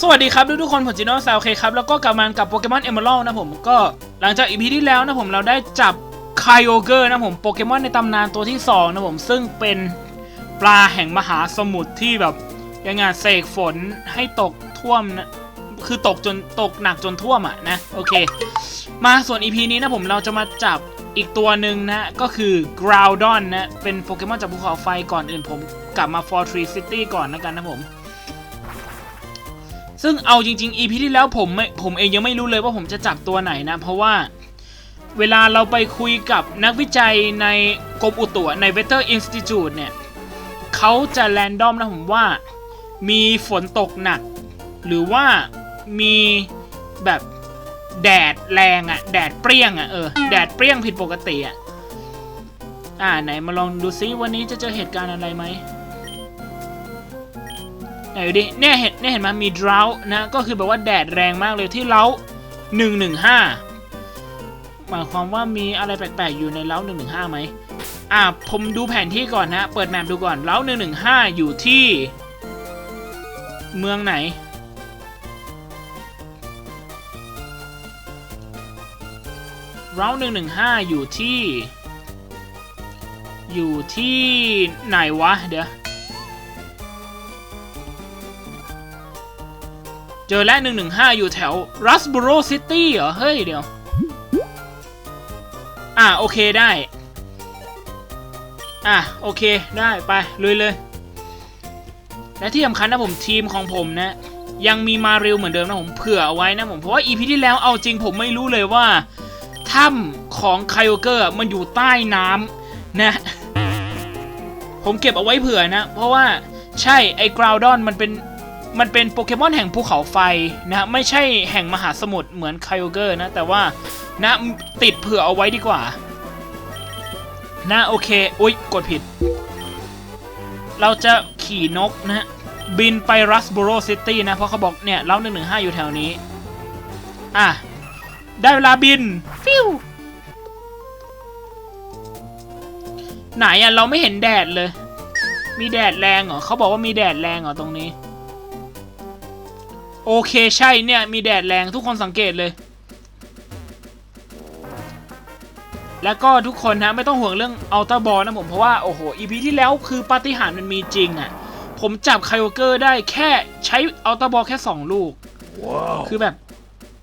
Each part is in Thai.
สวัสดีครับทุกทุกๆคนผมจิโน่ซาวเคครับ แล้วก็กลับมากับโปเกมอนเอม r ร l นะผมก็หลังจากอีพีที่แล้วนะผมเราได้จับไคโอเกอร์นะผมโปเกมอนในตำนานตัวที่ 2 นะผมซึ่งเป็นปลาแห่งมหาสมุทรที่แบบยังไงเสกฝนให้ตกท่วมนะคือตกจนตกหนักจนท่วมอะนะโอเค มาส่วน EP นี้นะผมเราจะมาจับอีกตัวหนึ่งนะก็คือ Groudon นะเป็นโปเกมอนจากภูเขาไฟก่อนอื่นผมกลับมา For Tree City ก่อนนะกันนะผม ซึ่งเอาจริง ๆ EP ที่แล้วผมไม่ผมเองยังไม่รู้เลยว่าผมจะจับตัวไหนนะ เพราะว่าเวลาเราไปคุยกับนักวิจัยในกรมอุตุใน Weather Institute เนี่ยเขาจะแรนดอมนะผมว่ามีฝนตกหนัก หรือว่ามีแบบแดดแรงอะ่ะ แดดเปรี้ยงอะ่ะเออแดดเปรี้ยงผิดปกติอะ่ะอ่าไหนมาลองดูซิวันนี้จะเจอเหตุการณ์อะไรไหม ไหนดูดิเนี่ยเห็นเนี่ยเห็นมันมี drought นะก็คือแบบว่าแดดแรงมากเลยที่เล้า115 หมายความว่ามีอะไรแปลกๆอยู่ในเล้า115ไหมอะผมดูแผนที่ก่อนนะ เปิดแมปดูก่อนเล้า115 อยู่ที่ เมืองไหน เล้า115 อยู่ที่ อยู่ที่ไหนวะเดี๋ยว เจอแล้ว115 อยู่แถวรัสบูโรซิตี้เหรอ เฮ้ยเดี๋ยว อะ โอเคได้ อะ โอเคได้ไปลุยเลย และที่สำคัญนะผมทีมของผมนะ ยังมีมาร็วเหมือนเดิมนะผมเผื่อเอาไว้นะผม เพราะว่าอีพีที่แล้วเอาจริงผมไม่รู้เลยว่าถ้ำของไคโอเกอร์มันอยู่ใต้น้ำนะ ผมเก็บเอาไว้เผื่อนะ เพราะว่าใช่ไอ้กราวดอนมันเป็น มันเป็นโปเกมอนแห่งภูเขาไฟนะฮะไม่ใช่แห่งมหาสมุทรเหมือนไคโอเกอร์นะ แต่ว่านะติดเผื่อเอาไว้ดีกว่านะโอเคอุ๊ยกดผิด เราจะขี่นกนะฮะบินไปรัสบ o โรซิตี้นะ เพราะเขาบอกเนี่ยเล่าหนึ่งหนึ่งห้าอยู่แถวนี้ อะ ได้เวลาบิน ฟิวไหนอะเราไม่เห็นแดดเลย มีแดดแรงเหรอเขาบอกว่ามีแดดแรงเหรอตรงนี้ โอเคใช่เนี่ย มีแดดแรงทุกคนสังเกตเลย แล้วก็ทุกคนนะไม่ต้องห่วงเรื่องอัลต a าบอลนะผมเพราะว่า โอ้โหอีพีที่แล้วคือปาฏิหาริย์มันมีจริงอะ่ะ ผมจับไคโอเกอร์ได้แค่ใช้อัลต a าบอลแค่ 2 ลูกคือแบบ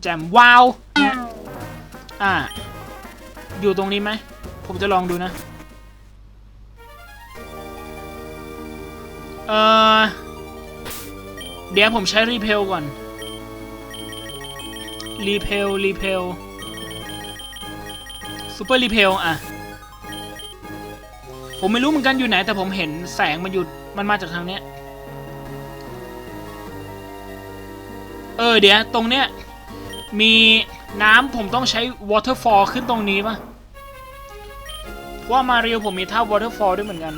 แจมว้าวนะอ่า อยู่ตรงนี้ไหม ผมจะลองดูนะ เออ เดี๋ยวผมใช้รีเพลก่อน รีเพล รีเพลซูเปอร์รีเพลอะผมไม่รู้เหมือนกันอยู่ไหน แต่ผมเห็นแสงมันอยู่มันมาจากทางเนี้ย เออเดี๋ยวตรงเนี้ย มีน้ำผมต้องใช้ waterfall ขึ้นตรงนี้ปะเพราะว่ามาเรียวผมมีท่า waterfall ด้วยเหมือนกัน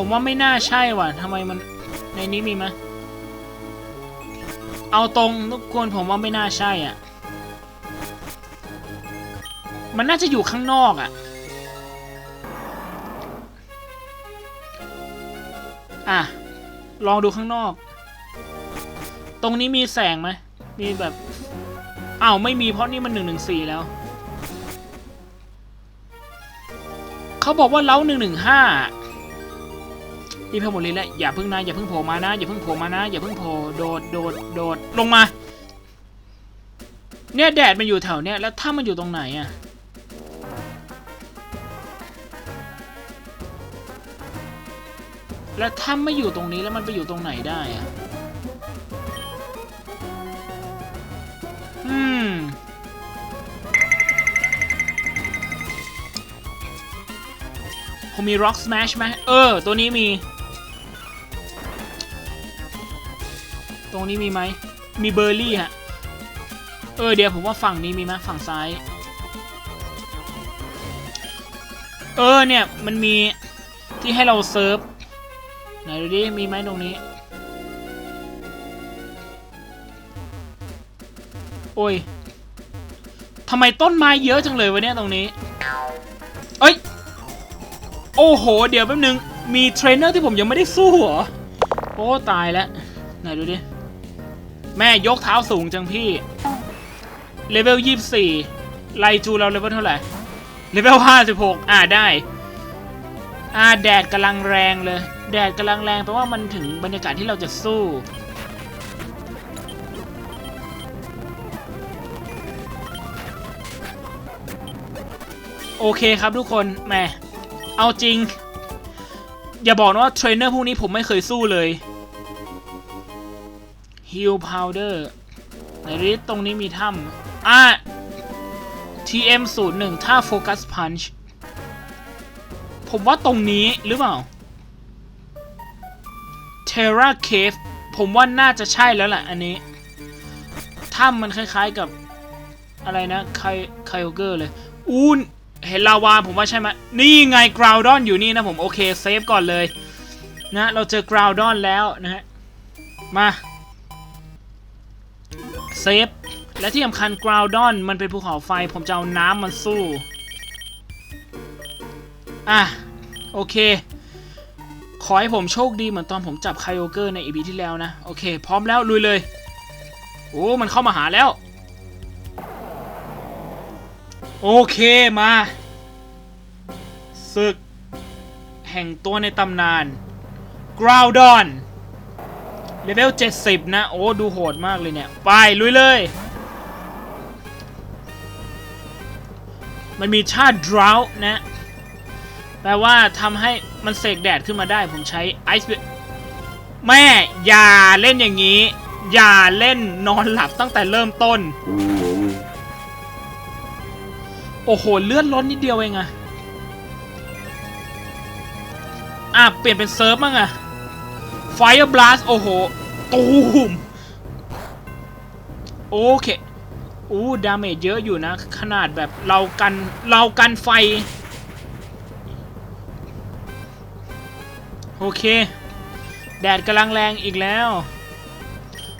ผมว่าไม่น่าใช่ว่ะทำไมมันในนี้มีไหมเอาตรงทุกคนผมว่าไม่น่าใช่อะ มันน่าจะอยู่ข้างนอกอะ อะ ลองดูข้างนอก ตรงนี้มีแสงไหม มีแบบอ้าวไม่มีเพราะนี่มันหนึ่งหนึ่งสี่แล้ว เขาบอกว่าเล้าหนึ่งหนึ่งห้า รีบให้หมดเลยแหละอย่าเพิ่งนะอย่าเพิ่งโผล่มานะอย่าเพิ่งโผล่มานะอย่าเพิ่งโผล่โดดโดดโดดลงมา เนี่ยแดดมันอยู่แถวเนี้ยแล้วถ้ามันอยู่ตรงไหนอะแล้วถ้าไม่อยู่ตรงนี้แล้วมันไปอยู่ตรงไหนได้อะอืม ผมมี Rock Smash ไหมเออ ตัวนี้มี รงนี้มีไหมมีเบอร์รี่ฮะ เออเดี๋ยวผมว่าฝั่งนี้มีไหมฝั่งซ้าย เออเนี่ยมันมีที่ให้เราเซิร์ฟไหนดูดิมีไหมตรงนี้ โอ้ยทำไมต้นไม้เยอะจังเลยวะเนี่ยตรงนี้ เอ้ย โอ้โห เดี๋ยวแป๊บนึง มีเทรนเนอร์ที่ผมยังไม่ได้สู้เหรอ โอ้ ตายแล้ว ไหนดูดิ แม่ยกเท้าสูงจังพี่เลเวล24ไลจูเราเลเวลเท่าไหร่เลเวล56อ่าได้ อ่าแดดกำลังแรงเลย แดดกำลังแรงแปลว่ามันถึงบรรยากาศที่เราจะสู้โอเคครับทุกคนแหมเอาจริง อย่าบอกนะว่าเทรนเนอร์พวกนี้ผมไม่เคยสู้เลย Heal Powder ไหนริตรงนี้มีถ้ำอะ TM 0 1ถ้า Focus Punch ผมว่าตรงนี้หรือเปล่า Terra Cave ผมว่าน่าจะใช่แล้วแหละอันนี้ ถ้ำมันคล้ายๆกับอะไรนะไคไคโอเกอร์เลย อูนเห็นลาวาผมว่าใช่ไหมนี่ไงกราวดอนอยู่นี่นะผม โอเค เซฟก่อนเลย นะ เราเจอกราวดอนแล้วนะฮะ มา เซฟ และที่สำคัญกราวดอนมันเป็นภูเขาไฟ ผมจะเอาน้ำมันสู้ อะ โอเค ขอให้ผมโชคดีเหมือนตอนผมจับไคโอเกอร์ในอีพีที่แล้วนะ โอเค พร้อมแล้วลุยเลย โอ้ มันเข้ามาหาแล้ว โอเคมาศึก แห่งตัวในตำนานกราวดอน เลเวล70 นะ โอ้ ดูโหดมากเลยเนี่ย ไป ลุยเลย มันมีชาติดราวนะ แปลว่าทำให้มันเสกแดดขึ้นมาได้ ผมใช้ไอซ์แม่ อย่าเล่นอย่างนี้ อย่าเล่นนอนหลับตั้งแต่เริ่มต้น โอ้โห เลื่อนล้นนิดเดียวเองอะอะ เปลี่ยนเป็นเซิร์ฟบ้งอะ Fire Blast โอ้โห ตูม โอเคอู้ดาเมจเยอะอยู่นะ ขนาดแบบเรากัน เรากันไฟ โอเค แดดกำลังแรงอีกแล้ว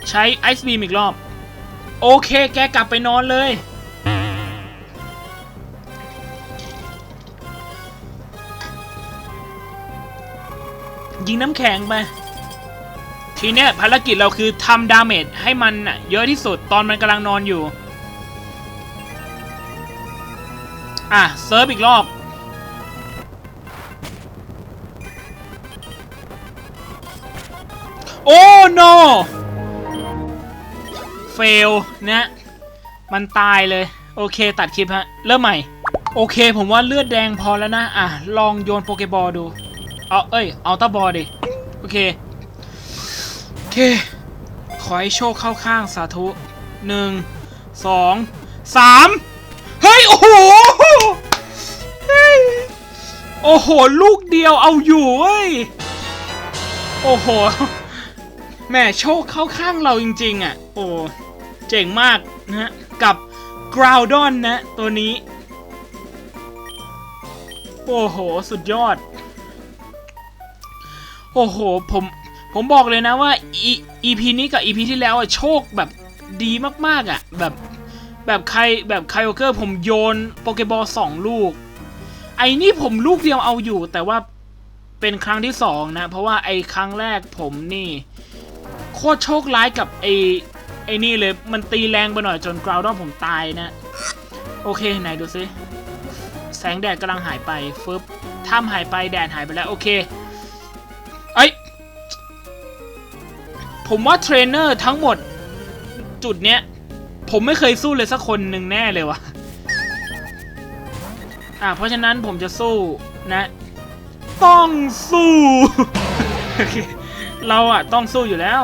ใช้ไอซ์บีมอีกรอบ โอเค แกกลับไปนอนเลยยิงน้ำแข็งไป ทีเนี้ยภารกิจเราคือทำดาเมจให้มันเยอะที่สุดตอนมันกำลังนอนอยู่ อะเซิร์ฟอีกรอบโอ้ no เฟลนะมันตายเลย โอเคตัดคลิปฮะ เริ่มใหม่ โอเคผมว่าเลือดแดงพอแล้วนะ อะ ลองโยนโปเกบอลดู เอา เอ้ย เอาตาบอลดิ โอเค ขอให้โชคเข้าข้างสาธุหนึ่งสองสามเฮ้ย โอ้โหโอ้โห ลูกเดียวเอาอยู่เว้ย โอ้โห แม่โชคเข้าข้างเราจริง ๆ อะ โอ้ เจ๋งมากนะกับกราวดอนนะ ตัวนี้ โอ้โห สุดยอด โอ้โห ผม ผมบอกเลยนะว่าอี EP นี้กับ EP ที่แล้วอะโชคแบบดีมากๆอะแบบแบบใครแบบไคโอเกอร์ผมโยนโปเกบอลสองลูก ไอ้นี่ผมลูกเดียวเอาอยู่ แต่ว่าเป็นครั้งที่สองนะ เพราะว่าไอ้ครั้งแรกผมนี่ โคตรโชคร้ายกับไอ้ไอ้นี่เลยมันตีแรงไปหน่อยจนกราวดอนผมตายนะ โอเคไหนดูซิแสงแดดกำลังหายไปฟึบถ้ำหายไปแดดหายไปแล้ว โอเค ผมว่าเทรนเนอร์ทั้งหมด จุดเนี้ย ผมไม่เคยสู้เลยสักคนหนึ่งแน่เลยวะอะเพราะฉะนั้นผมจะสู้นะ ต้องสู้ เราอะต้องสู้อยู่แล้ว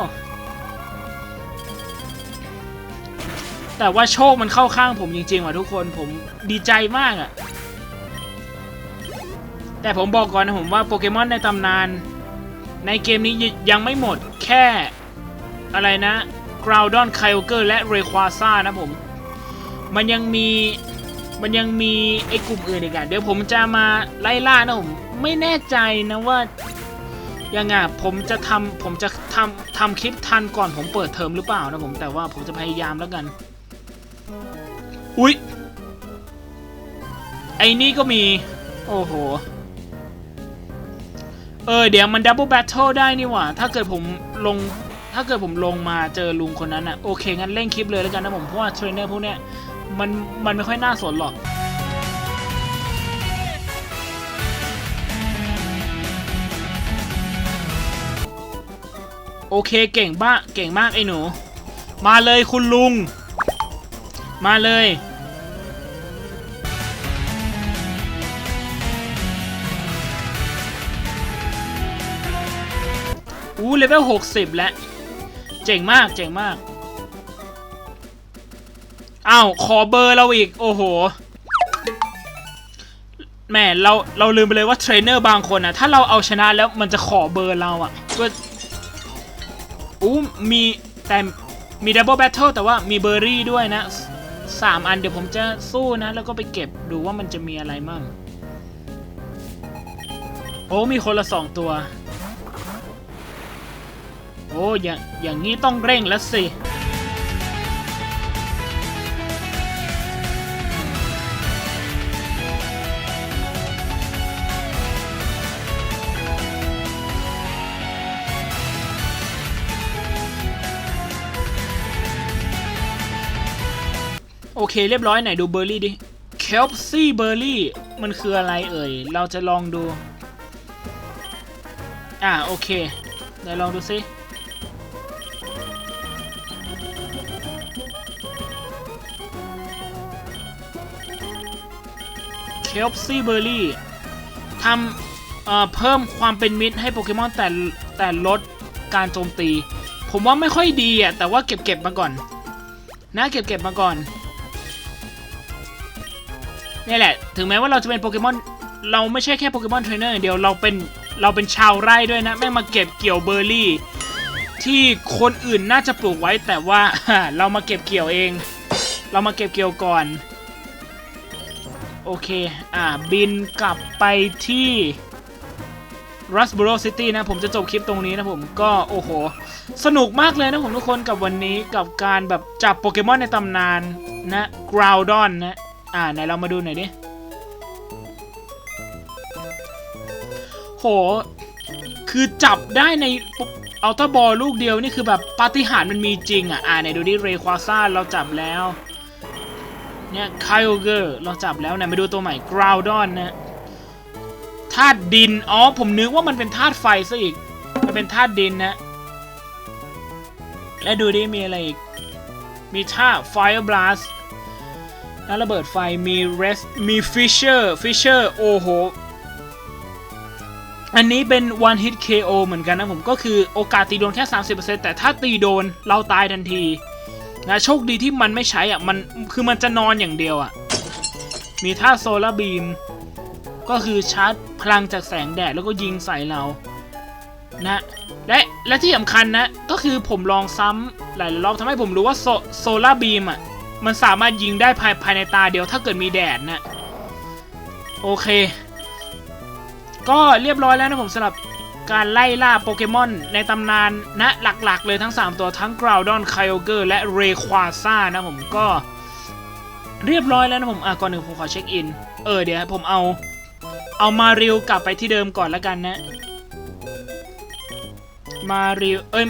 แต่ว่าโชคมันเข้าข้างผมจริงๆว่ะทุกคนผมดีใจมากอะแต่ผมบอกก่อนนะผมว่าโปเกมอนในตำนาน ในเกมนี้ยังไม่หมดแค่ อะไรนะกราวดอนไคโอเกอร์และเรควาซ่านะผม มันยังมีมันยังมีไอ้กลุ่มอื่นอีกอะเดี๋ยวผมจะมาไล่ล่านะผม ไม่แน่ใจนะว่ายังไงผมจะทำผมจะทำทำคลิปทันก่อนผมเปิดเทอมหรือเปล่านะผมแต่ว่าผมจะพยายามแล้วกัน อุ๊ยไอ้นี่ก็มี โอ้โห เออ เดี๋ยวมันดับเบิลแบทเทิลได้นี่หว่า ถ้าเกิดผมลง ถ้าเกิดผมลงมาเจอลุงคนนั้นอะโอเคงั้นเร่งคลิปเลยแล้วกันนะผมเพราะว่าเทรนเนอร์พวกเนี้ยมันมันไม่ค่อยน่าสนหรอกโอเคเก่งบ้าเก่งมากไอ้หนู มาเลยคุณลุง มาเลย อู้เลเวล60แล้ว เจ๋งมากเจ๋งมากอ้าวขอเบอร์เราอีก โอ้โหแหมเราเราลืมไปเลยว่าเทรนเนอร์บางคนนะถ้าเราเอาชนะแล้วมันจะขอเบอร์เราอะก็อู้มีแต่มีดับเบิลแบทเทิลแต่ว่ามีเบอร์รี่ด้วยนะสามอันเดี๋ยวผมจะสู้นะ แล้วก็ไปเก็บดูว่ามันจะมีอะไรมั่ง โอ้มีคนละสองตัว โอ้ย่างอย่างนี้ต้องเร่งแล้วสิโอเคเรียบร้อยไหนดูเบอร์รี่ดิเคลซี่เบอร์รี่มันคืออะไรเอ่ย เราจะลองดู อ่าโอเคเดี๋ยวลองดูซิ เคลซี่เบอร์รี่ทำเพิ่มความเป็นมิตรให้โปเกมอนแต่แต่ลดการโจมตี ผมว่าไม่ค่อยดีอะ แต่ว่าเก็บเก็บมาก่อน นะเก็บเก็บมาก่อนนี่แหละ ถึงแม้ว่าเราจะเป็นโปเกมอน เราไม่ใช่แค่โปเกมอนเทรนเนอร์อย่างเดียว เราเป็น เราเป็นชาวไร่ด้วยนะ แม่งมาเก็บเกี่ยวเบอร์รี่ ที่คนอื่นน่าจะปลูกไว้แต่ว่าเรามาเก็บเกี่ยวเอง เรามาเก็บเกี่ยวก่อน โอเค อ่า บินกลับไปที่รัสบ o โรซิตี้นะ ผมจะจบคลิปตรงนี้นะผมก็โอ้โห สนุกมากเลยนะผมทุกคนกับวันนี้กับการแบบจับโปเกมอนในตำนานนะกราวดอนนะ อ่า ไหนเรามาดูหน่อยดิ โห คือจับได้ในอัลต a าบอลลูกเดียวนี่คือแบบปาฏิหาริย์มันมีจริงอะ อ่าไหนดูดิเรควาซ่าเราจับแล้ว เนี่ยไคโอเกอร์เราจับแล้วไหนมาดูตัวใหม่กราวดอนนะธาตุดิน อ๋อ ผมนึกว่ามันเป็นธาตุไฟซะอีก มันเป็นธาตุดินนะ และดูดิมีอะไรอีก มีท่า Fire Blast แล้วระเบิดไฟมี Rest มี Fisher Fisher โอ้โห อันนี้เป็น one hit KO เหมือนกันนะผมก็คือโอกาสตีโดนแค่ 30%แต่ถ้าตีโดนเราตายทันที นะโชคดีที่มันไม่ใช้อะมันคือมันจะนอนอย่างเดียวอะ มีท่า Solar Beam ก็คือชาร์จพลังจากแสงแดดแล้วก็ยิงใส่เรานะและและที่สำคัญนะก็คือผมลองซ้ำหลายรอบทำให้ผมรู้ว่าโซโซลาร์บีมอะมันสามารถยิงได้ภายภายในตาเดียวถ้าเกิดมีแดดนะโอเค ก็เรียบร้อยแล้วนะผมสำหรับ การไล่ล่าโปเกมอนในตำนานนะหลักๆ เลยทั้ง 3 ตัวทั้ง Groudon, Kyogre และ Rayquaza นะผมก็เรียบร้อยแล้วนะผมอะก่อนหนึ่งผมขอเช็คอิน เออเดี๋ยวผมเอา เอามาริวกลับไปที่เดิมก่อนแล้วกันนะ มาริวเอ้ย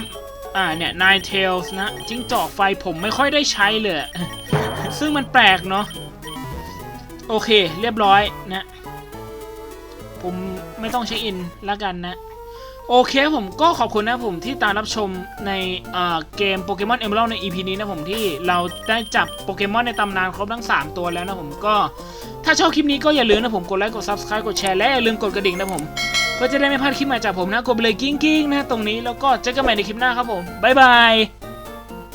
อ่าเนี่ย Nine Tails นะจิ้งจอกไฟผมไม่ค่อยได้ใช้เลย ซึ่งมันแปลกเนาะโอเค เรียบร้อยนะ ผมไม่ต้องเช็คอินแล้วกันนะ โอเคผมก็ขอบคุณนะผมที่ตามรับชมในเกมโปเกมอนเอม r ร d ใน EP นี้นะผมที่เราได้จับโปเกมอนในตำนานครบทั้ง 3 ตัวแล้วนะผมก็ถ้าชอบคลิปนี้ก็อย่าลืมนะผมกดไลค์กด Subscribe กดแชร์และอย่าลืมกดกระดิ่งนะผมเพื่อจะได้ไม่พลาดคลิปใหม่จากผมนะกดเลยกิ้งกิ้งๆนะตรงนี้แล้วก็เจอกันใหม่ในคลิปหน้าครับผมบ๊ายบาย